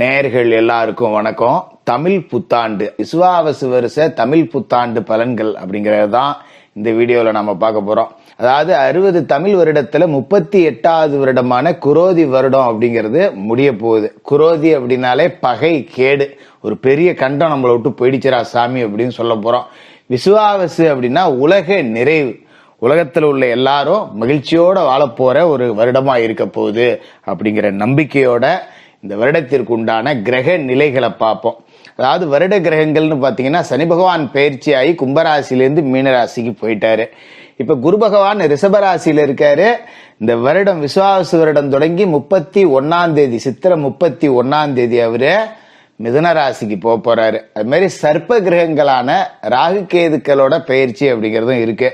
நேயர்கள் எல்லாருக்கும் வணக்கம். தமிழ் புத்தாண்டு விசுவாவசு வருஷ தமிழ் புத்தாண்டு பலன்கள் அப்படிங்கிறது தான் இந்த வீடியோவில் நம்ம பார்க்க போகிறோம் அதாவது அறுபது தமிழ் வருடத்தில் முப்பத்தி எட்டாவது வருடமான குரோதி வருடம் அப்படிங்கிறது முடிய போகுது. குரோதி அப்படின்னாலே பகை கேடு ஒரு பெரிய கண்டம் நம்மளை விட்டு போயிடுச்சுரா சாமி அப்படின்னு சொல்ல போகிறோம் விசுவாவசு அப்படின்னா உலக நிறைவு. உலகத்தில் உள்ள எல்லாரும் மகிழ்ச்சியோடு வாழப்போகிற ஒரு வருடமாக இருக்க போகுது அப்படிங்கிற நம்பிக்கையோட இந்த வருடத்திற்கு உண்டான கிரக நிலைகளை பார்ப்போம். அதாவது வருட கிரகங்கள்னு பார்த்தீங்கன்னா சனி பகவான் பயிற்சி ஆகி கும்பராசிலேருந்து மீனராசிக்கு போயிட்டாரு. இப்போ குரு பகவான் ரிஷபராசியில் இருக்காரு. இந்த வருடம் விசுவாச வருடம் தொடங்கி முப்பத்தி ஒன்னாம் தேதி சித்திரை முப்பத்தி ஒன்னாம் தேதி அவரு மிதுன ராசிக்கு போக போறாரு. அது மாதிரி சர்ப்ப கிரகங்களான ராகு கேதுக்களோட பயிற்சி அப்படிங்கிறதும் இருக்கு.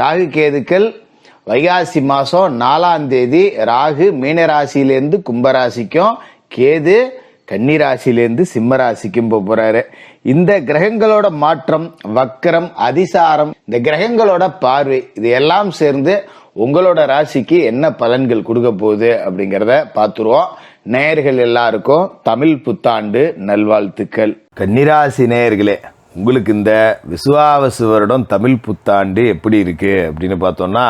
ராகு கேதுக்கள் வைகாசி மாதம் நாலாம் தேதி ராகு மீனராசியிலேருந்து கும்பராசிக்கும் கேது கன்னிராசிலேருந்து சிம்மராசிக்கும் சிம்ம ராசிக்கும் போக இந்த கிரகங்களோட மாற்றம் வக்கரம் அதிசாரம் இந்த கிரகங்களோட பார்வை இது எல்லாம் சேர்ந்து உங்களோட ராசிக்கு என்ன பலன்கள் கொடுக்க போகுது அப்படிங்கிறத பார்த்துருவோம். நேயர்கள் எல்லாருக்கும் தமிழ் புத்தாண்டு நல்வாழ்த்துக்கள். கன்னிராசி நேயர்களே உங்களுக்கு இந்த விசுவாவசு வருடம் தமிழ் புத்தாண்டு எப்படி இருக்குது அப்படின்னு பார்த்தோம்னா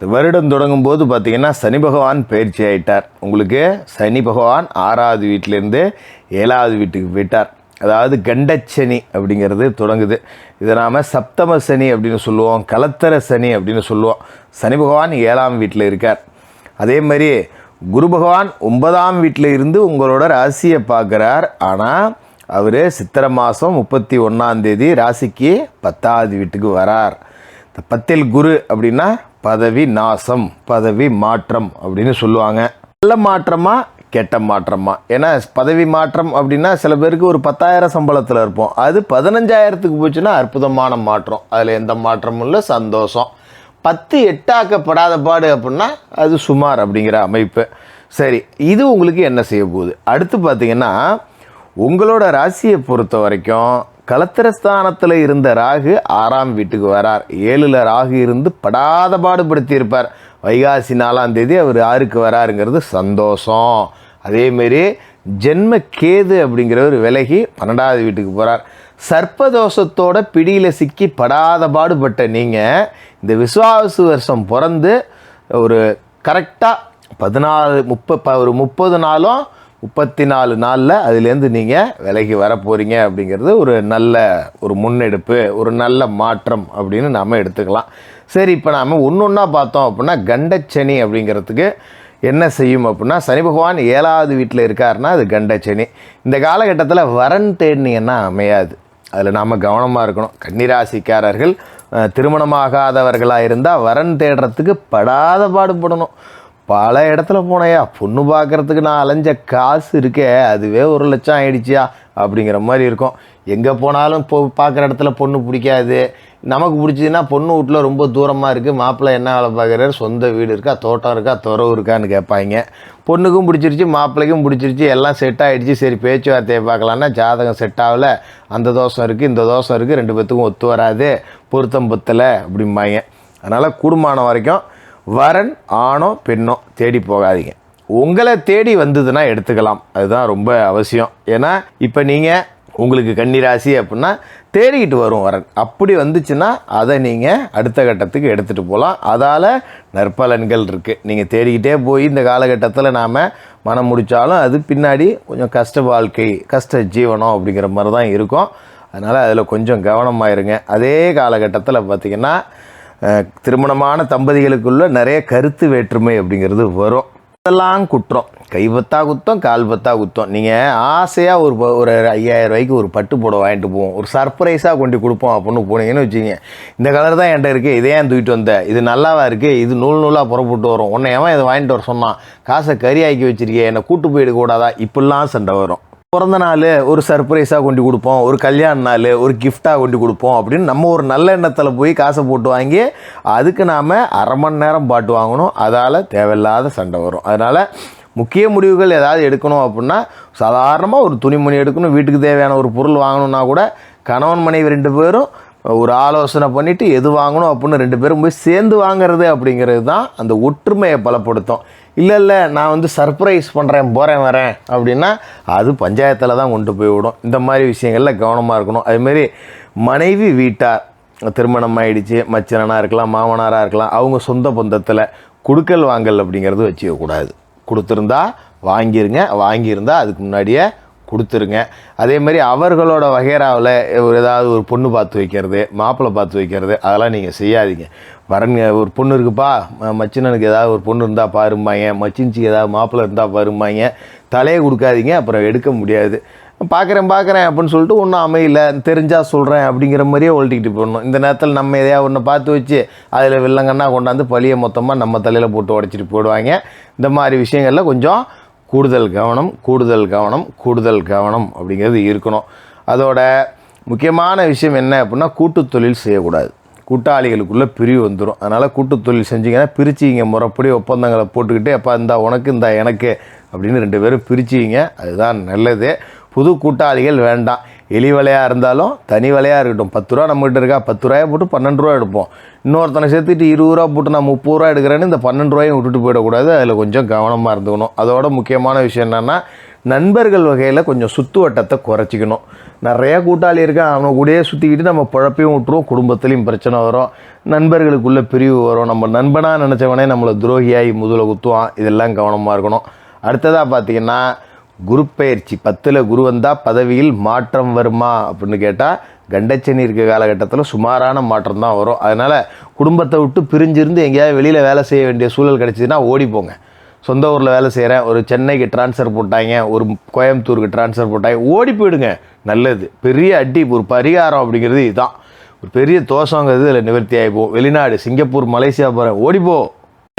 இந்த வருடம் தொடங்கும் போது பார்த்திங்கன்னா சனி பகவான் பயிற்சி ஆயிட்டார். உங்களுக்கு சனி பகவான் ஆறாவது வீட்டிலேருந்து ஏழாவது வீட்டுக்கு போயிட்டார். அதாவது கண்டச்சனி அப்படிங்கிறது தொடங்குது. இதை நாம் சப்தம சனி அப்படின்னு சொல்லுவோம் கலத்தர சனி அப்படின்னு சொல்லுவோம். சனி பகவான் ஏழாம் வீட்டில் இருக்கார். அதே மாதிரி குரு பகவான் ஒன்பதாம் வீட்டில் இருந்து உங்களோட ராசியை பார்க்குறார். ஆனால் அவர் சித்திரை மாதம் முப்பத்தி ஒன்றாம் தேதி ராசிக்கு பத்தாவது வீட்டுக்கு வரார். இந்த பத்தில் குரு அப்படின்னா பதவி நாசம் பதவி மாற்றம் அப்படின்னு சொல்லுவாங்க. நல்ல மாற்றமா கெட்ட மாற்றமா? ஏன்னா பதவி மாற்றம் அப்படின்னா சில பேருக்கு ஒரு பத்தாயிரம் சம்பளத்தில் இருப்போம். அது பதினஞ்சாயிரத்துக்கு போச்சுன்னா அற்புதமான மாற்றம். அதில் எந்த மாற்றமும் இல்லை சந்தோஷம். பத்து எட்டாக்கப்படாத பாடு அப்படின்னா அது சுமார் அப்படிங்கிற அமைப்பு. சரி இது உங்களுக்கு என்ன செய்ய போகுது? அடுத்து பார்த்திங்கன்னா உங்களோட ராசியை பொறுத்த வரைக்கும் கலத்திரஸ்தானத்தில் இருந்த ராகு ஆறாம் வீட்டுக்கு வரார். ஏழில் ராகு இருந்து படாத பாடுபடுத்தியிருப்பார். வைகாசி நாலாம் தேதி அவர் ஆறுக்கு வராருங்கிறது சந்தோஷம். அதேமாரி ஜென்ம கேது அப்படிங்கிறவர் விலகி பன்னெண்டாவது வீட்டுக்கு போகிறார் சர்ப்பதோஷத்தோட பிடியில் சிக்கி படாத பாடுபட்ட நீங்கள் இந்த விசுவாசு வருஷம் பிறந்து ஒரு கரெக்டாக பதினாலு முப்ப ப- ஒரு முப்பது நாளும் முப்பத்தி நாலு நாளில் அதுலேருந்து நீங்கள் விலைக்கு வர போகிறீங்க அப்படிங்கிறது ஒரு நல்ல ஒரு முன்னெடுப்பு ஒரு நல்ல மாற்றம் அப்படின்னு நாம் எடுத்துக்கலாம். சரி இப்போ நாம் ஒன்று ஒன்றா பார்த்தோம் அப்படின்னா கண்டச்சனி அப்படிங்கிறதுக்கு என்ன செய்யும் அப்படின்னா சனி பகவான் ஏழாவது வீட்டில் இருக்காருன்னா அது கண்டச்சனி. இந்த காலகட்டத்தில் வரன் தேடினீங்கன்னா அமையாது. அதில் நாம் கவனமாக இருக்கணும். கன்னிராசிக்காரர்கள் திருமணமாகாதவர்களாக இருந்தால் வரன் தேடுறதுக்கு படாத பாடுபடணும். பல இடத்துல போனையா? பொண்ணு பார்க்கறதுக்கு நான் அலைஞ்ச காசு இருக்கே அதுவே ஒரு லட்சம் ஆயிடுச்சியா? அப்படிங்கிற மாதிரி இருக்கும். எங்கே போனாலும் இப்போ பார்க்குற இடத்துல பொண்ணு பிடிக்காது. நமக்கு பிடிச்சதுன்னா பொண்ணு வீட்டில் ரொம்ப தூரமாக இருக்குது மாப்பிள்ளை என்ன வேலை பார்க்குறாரு? சொந்த வீடு இருக்கா? தோட்டம் இருக்கா? துறவு இருக்கான்னு கேட்பாங்க. பொண்ணுக்கும் பிடிச்சிருச்சு மாப்பிள்ளைக்கும் பிடிச்சிருச்சு. எல்லாம் செட் ஆகிடுச்சு சரி பேச்சுவார்த்தையை பார்க்கலான்னா ஜாதகம் செட் ஆகல. அந்த தோஷம் இருக்குது இந்த தோஷம் இருக்குது ரெண்டு பேத்துக்கும் ஒத்து வராது. பொருத்தம் பத்தலை அப்படிம்பாங்க. அதனால் கூடுமான வரைக்கும் வரன் ஆணோ பெண்ணோ தேடி போகாதீங்க. உங்களை தேடி வந்ததுன்னா எடுத்துக்கலாம். அதுதான் ரொம்ப அவசியம். ஏன்னா இப்போ நீங்கள் உங்களுக்கு கன்னிராசி அப்படின்னா தேடிக்கிட்டு வரும் வரன். அப்படி வந்துச்சுன்னா அதை நீங்கள் அடுத்த கட்டத்துக்கு எடுத்துகிட்டு போகலாம் அதால் நற்பலன்கள் இருக்குது நீங்கள் தேடிக்கிட்டே போய் இந்த காலகட்டத்தில் நாம் மனம் முடித்தாலும் அது பின்னாடி கொஞ்சம் கஷ்ட வாழ்க்கை கஷ்ட ஜீவனம் அப்படிங்கிற மாதிரி தான் இருக்கும். அதனால் அதில் கொஞ்சம் கவனமாக இருங்க. அதே காலகட்டத்தில் பார்த்திங்கன்னா திருமணமான தம்பதிகளுக்குள்ள நிறைய கருத்து வேற்றுமை அப்படிங்கிறது வரும். இதெல்லாம் குற்றம். கைவத்தா குத்தம் கால் பத்தா குத்தம். நீங்கள் ஆசையாக ஒரு ப- ஒரு ஐயாயிரம் ரூபாய்க்கு ஒரு பட்டு போட வாங்கிட்டு போவோம். ஒரு சர்ப்ரைஸாக கொண்டு கொடுப்போம் அப்படின்னு போனீங்கன்னு வச்சுங்க இந்த கலர் தான் என்கிட்ட இருக்குது இதே ஏன் தூக்கிட்டு வந்த? இது நல்லாவா இருக்குது இது நூல் நூலாக புறப்பட்டு வரும். உன்னை எவன் இதை வாங்கிட்டு வர சொன்னான்? காசை கறி ஆக்கி வச்சிருக்கே என்னை கூட்டு போயிடக்கூடாதா இப்படிலாம் சண்டை வரும். பிறந்த நாள் ஒரு சர்ப்ரைஸாக கொண்டு கொடுப்போம் ஒரு கல்யாண நாள் ஒரு கிஃப்டாக கொண்டு கொடுப்போம் அப்படின்னு நம்ம ஒரு நல்ல எண்ணத்தில் போய் காசை போட்டு வாங்கி அதுக்கு நாம் அரை மணி நேரம் பாட்டு வாங்கணும். அதால் தேவையில்லாத சண்டை வரும். அதனால் முக்கிய முடிவுகள் ஏதாவது எடுக்கணும் அப்படின்னா சாதாரணமாக ஒரு துணிமணி எடுக்கணும் வீட்டுக்கு தேவையான ஒரு பொருள் வாங்கணும்னா கூட கணவன் மனைவி ரெண்டு பேரும் ஒரு ஆலோசனை பண்ணிவிட்டு எது வாங்கணும் அப்படின்னு ரெண்டு பேரும் போய் சேர்ந்து வாங்குறது அப்படிங்கிறது தான் அந்த ஒற்றுமையை பலப்படுத்தும். இல்லை இல்லை நான் வந்து சர்ப்ரைஸ் பண்ணுறேன் போகிறேன் வரேன். அப்படின்னா அது பஞ்சாயத்தில் தான் கொண்டு போய் விடும். இந்த மாதிரி விஷயங்களில் கவனமாக இருக்கணும். அதுமாரி மனைவி வீட்டார் திருமணம் ஆயிடுச்சு மச்சனாக இருக்கலாம் மாமனாராக இருக்கலாம் அவங்க சொந்த பந்தத்தில் கொடுக்கல் வாங்கல் அப்படிங்கிறது வச்சுக்கக்கூடாது. கொடுத்துருந்தா வாங்கிருங்க வாங்கியிருந்தா அதுக்கு முன்னாடியே கொடுத்துருங்க. அதே மாதிரி அவர்களோட வகைராவில் ஒரு ஏதாவது ஒரு பொண்ணு பார்த்து வைக்கிறது மாப்பிள்ளை பார்த்து வைக்கிறது அதெல்லாம் நீங்கள் செய்யாதீங்க. வரங்க ஒரு பொண்ணு இருக்குப்பா மச்சினனுக்கு ஏதாவது ஒரு பொண்ணு இருந்தால் பாருமாங்க மச்சின்ச்சிக்கு ஏதாவது மாப்பிள்ளை இருந்தால் பாருமாங்க தலையை கொடுக்காதீங்க அப்புறம் எடுக்க முடியாது. பார்க்குறேன் பார்க்குறேன் அப்படின்னு சொல்லிட்டு ஒன்றும் அமையல தெரிஞ்சால் சொல்கிறேன் அப்படிங்கிற மாதிரியே ஒழட்டிக்கிட்டு போடணும். இந்த நேரத்தில் நம்ம எதையா ஒன்று பார்த்து வச்சு அதில் வில்லங்கன்னா கொண்டாந்து பழியை மொத்தமாக நம்ம தலையில் போட்டு உடச்சிட்டு போயிடுவாங்க. இந்த மாதிரி விஷயங்களில் கொஞ்சம் கூடுதல் கவனம் கூடுதல் கவனம் கூடுதல் கவனம் அப்படிங்கிறது இருக்கணும். அதோட முக்கியமான விஷயம் என்ன அப்படின்னா கூட்டுத் தொழில் செய்யக்கூடாது. கூட்டாளிகளுக்குள்ளே பிரிவு வந்துடும் அதனால் கூட்டுத் தொழில் செஞ்சீங்கன்னா பிரிச்சிங்க முறைப்படி ஒப்பந்தங்களை போட்டுக்கிட்டு அப்போ இந்த உனக்கு இந்த எனக்கு அப்படின்னு ரெண்டு பேரும் பிரிச்சிங்க. அதுதான் நல்லது. புது கூட்டாளிகள் வேண்டாம். எலி வலையாக இருந்தாலும் தனி வலையாக இருக்கட்டும். பத்து ரூபா நம்மகிட்ட இருக்கா? பத்து ரூபாயை போட்டு பன்னெண்டு ரூபா எடுப்போம். இன்னொருத்தனை சேர்த்துட்டு இருபது ரூபா போட்டு நான் முப்பது ரூபா எடுக்கிறேன்னு இந்த பன்னெண்டு ரூபாயும் விட்டுட்டு போயிடக்கூடாது. அதில் கொஞ்சம் கவனமாக இருந்துக்கணும். அதோட முக்கியமான விஷயம் என்னென்னா நண்பர்கள் வகையில் கொஞ்சம் சுற்று வட்டத்தை குறைச்சிக்கணும். நிறைய கூட்டாளி இருக்கான். அவனை கூடயே சுற்றிக்கிட்டு நம்ம குழப்பையும் விட்டுருவோம். குடும்பத்துலேயும் பிரச்சனை வரும். நண்பர்களுக்குள்ள பிரிவு வரும். நம்ம நண்பனாக நினச்சவனே நம்மளை துரோகியாகி முதல குத்துவான். இதெல்லாம் கவனமாக இருக்கணும். அடுத்ததாக பார்த்தீங்கன்னா குரு பயிற்சி. பத்தில் குரு வந்தால் பதவியில் மாற்றம் வருமா அப்படின்னு கேட்டால் கண்டச்சனி இருக்க காலகட்டத்தில் சுமாரான மாற்றம் தான் வரும். அதனால் குடும்பத்தை விட்டு பிரிஞ்சிருந்து எங்கேயாவது வெளியில் வேலை செய்ய வேண்டிய சூழல் கிடச்சிதுன்னா ஓடி போங்க. சொந்த ஊரில் வேலை செய்கிறேன் ஒரு சென்னைக்கு ட்ரான்ஸ்ஃபர் போட்டாங்க. ஒரு கோயம்புத்தூருக்கு ட்ரான்ஸ்ஃபர் போட்டாங்க. ஓடி போயிடுங்க. நல்லது. பெரிய அடி ஒரு பரிகாரம் அப்படிங்கிறது இதுதான் ஒரு பெரிய தோஷங்கிறது இதில் நிவர்த்தி ஆகிப்போம் வெளிநாடு சிங்கப்பூர் மலேசியா போகிறேன் ஓடிப்போ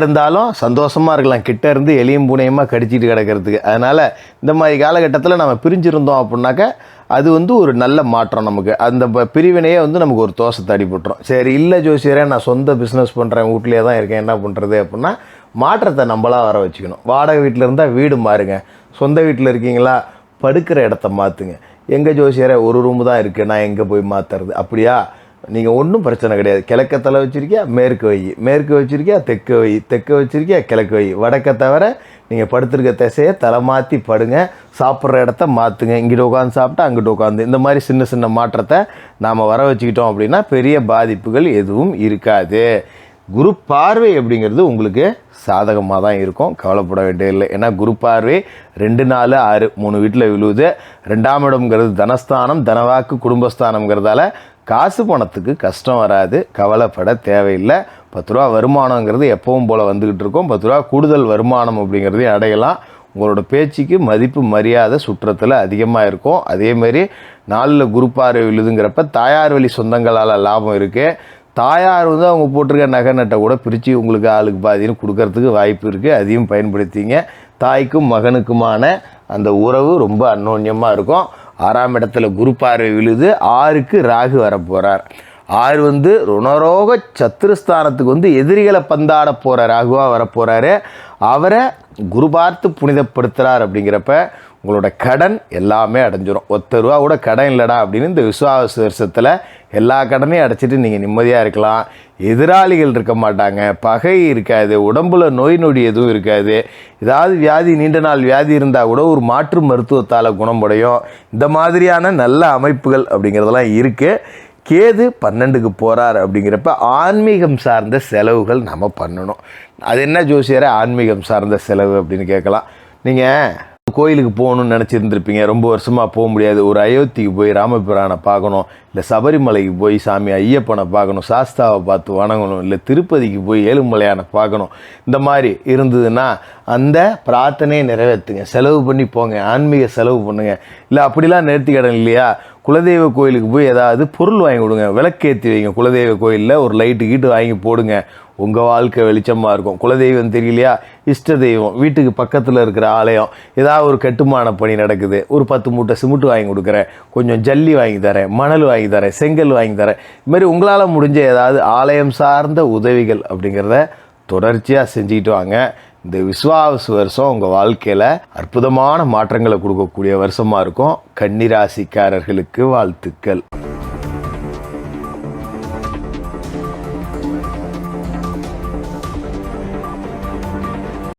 இருந்தாலும் சந்தோஷமாக இருக்கலாம். கிட்ட இருந்து எளியும் பூனையுமா கடிச்சிட்டு கிடக்கிறதுக்கு. அதனால் இந்த மாதிரி காலகட்டத்தில் நம்ம பிரிஞ்சிருந்தோம் அப்படின்னாக்க அது வந்து ஒரு நல்ல மாற்றம் நமக்கு. அந்த ப- பிரிவினையே வந்து நமக்கு ஒரு தோசத்தை அடிபட்டுரும். சரி இல்லை ஜோசியரே நான் சொந்த பிஸ்னஸ் பண்ணுறேன் வீட்லேயே தான் இருக்கேன் என்ன பண்ணுறது அப்படின்னா மாற்றத்தை நம்மளாக வர வச்சுக்கணும். வாடகை வீட்டில் இருந்தால் வீடு மாறுங்க. சொந்த வீட்டில் இருக்கீங்களா படுக்கிற இடத்த மாற்றுங்க எங்கள் ஜோசியரே ஒரு ரூம் தான் இருக்குது நான் எங்கே போய் மாற்றுறது அப்படியா? நீங்கள் ஒன்றும் பிரச்சனை கிடையாது. கிழக்க தலை வச்சுருக்கியா மேற்கு வை. மேற்கு வச்சுருக்கியா தெற்கு வை. தெற்கு வச்சுருக்கியா கிழக்கு வை. வடக்க தவிர நீங்கள் படுத்திருக்க திசையை தலை மாற்றி படுங்க. சாப்பிட்ற இடத்த மாற்றுங்க இங்கிட்டு உட்காந்து சாப்பிட்டா அங்கிட்டு உட்காந்து இந்த மாதிரி சின்ன சின்ன மாற்றத்தை நாம் வர வச்சுக்கிட்டோம் அப்படின்னா பெரிய பாதிப்புகள் எதுவும் இருக்காது. குரு பார்வை அப்படிங்கிறது உங்களுக்கு சாதகமாக தான் இருக்கும். கவலைப்பட வேண்டியதில்லை. ஏன்னா குரு பார்வை ரெண்டு நாலு ஆறு மூணு வீட்டில் விழுவுது. ரெண்டாம் இடம்ங்கிறது தனஸ்தானம் தனவாக்கு குடும்பஸ்தானம்ங்கிறதால காசு பணத்துக்கு கஷ்டம் வராது கவலைப்பட தேவையில்லை. பத்து ரூபா வருமானங்கிறது எப்பவும் போல் வந்துக்கிட்டு இருக்கோம். பத்து ரூபா கூடுதல் வருமானம் அப்படிங்கிறதையும் அடையலாம். உங்களோட பேச்சுக்கு மதிப்பு மரியாதை சுற்றத்தில் அதிகமாக இருக்கும். அதேமாரி நாளில் குரு விழுதுங்கிறப்ப தாயார் வழி சொந்தங்களால் லாபம் இருக்குது தாயார் வந்து அவங்க போட்டிருக்க நகை நட்டை கூட பிரித்து உங்களுக்கு ஆளுக்கு பாதின்னு கொடுக்கறதுக்கு வாய்ப்பு இருக்குது அதையும் பயன்படுத்திங்க. தாய்க்கும் மகனுக்குமான அந்த உறவு ரொம்ப அந்யோன்யமாக இருக்கும். ஆறாம் இடத்துல குரு பார்வை விழுது ஆறுக்கு ராகு வரப்போகிறார் ஆறு வந்து ருணரோக சத்துருஸ்தானத்துக்கு வந்து எதிரிகளை பந்தாட போகிற ராகுவாக வரப்போகிறாரு அவரை குரு பார்த்து புனிதப்படுத்துகிறார் அப்படிங்கிறப்ப உங்களோட கடன் எல்லாமே அடைஞ்சிரும். ஒத்த ரூபா கூட கடன் இல்லைடா அப்படின்னு இந்த விசுவாச வருஷத்தில் எல்லா கடனையும் அடைச்சிட்டு நீங்கள் நிம்மதியாக இருக்கலாம். எதிராளிகள் இருக்க மாட்டாங்க. பகை இருக்காது. உடம்புல நோய் நொடி எதுவும் இருக்காது. ஏதாவது வியாதி நீண்ட நாள் வியாதி இருந்தால் கூட ஒரு மாற்று மருத்துவத்தால் குணமடையும். இந்த மாதிரியான நல்ல அமைப்புகள் அப்படிங்கிறதெல்லாம் இருக்குது கேது பன்னெண்டுக்கு போகிறார் அப்படிங்கிறப்ப ஆன்மீகம் சார்ந்த செலவுகள் நம்ம பண்ணணும். அது என்ன ஜோசியரை? ஆன்மீகம் சார்ந்த செலவு அப்படின்னு கேட்கலாம். நீங்கள் கோயிலுக்கு போகணும்னு நினச்சிருந்துருப்பீங்க. ரொம்ப வருஷமாக போக முடியாது. ஒரு அயோத்திக்கு போய் ராமபிரானை பார்க்கணும். இல்லை சபரிமலைக்கு போய் சாமி ஐயப்பனை பார்க்கணும். சாஸ்தாவை பார்த்து வணங்கணும். இல்லை திருப்பதிக்கு போய் ஏழுமலையானை பார்க்கணும். இந்த மாதிரி இருந்ததுன்னா அந்த பிரார்த்தனையை நிறைவேற்றுங்க செலவு பண்ணி போங்க. ஆன்மீக செலவு பண்ணுங்கள் இல்லை அப்படிலாம் நேர்த்தி கடன் இல்லையா? குலதெய்வ கோயிலுக்கு போய் ஏதாவது பொருள் வாங்கி கொடுங்க. விளக்கேற்றி வைங்க. குலதெய்வ கோயிலில் ஒரு லைட்டு கீட்டு வாங்கி போடுங்க. உங்கள் வாழ்க்கை வெளிச்சமாக இருக்கும். குலதெய்வம் தெரியலையா? இஷ்ட தெய்வம். வீட்டுக்கு பக்கத்தில் இருக்கிற ஆலயம். ஏதாவது ஒரு கட்டுமான பணி நடக்குது. ஒரு பத்து மூட்டை சிமெண்ட் வாங்கி கொடுக்குறேன். கொஞ்சம் ஜல்லி வாங்கி தரேன். மணல் வாங்கி தரேன். செங்கல் வாங்கி தரேன். இதுமாதிரி உங்களால் முடிஞ்ச ஏதாவது ஆலயம் சார்ந்த உதவிகள் அப்படிங்கிறத தொடர்ச்சியாக செஞ்சுக்கிட்டு வாங்க. இந்த விஸ்வாச வருஷம் உங்கள் வாழ்க்கையில் அற்புதமான மாற்றங்களை கொடுக்கக்கூடிய வருஷமாக இருக்கும். கன்னிராசிக்காரர்களுக்கு வாழ்த்துக்கள்.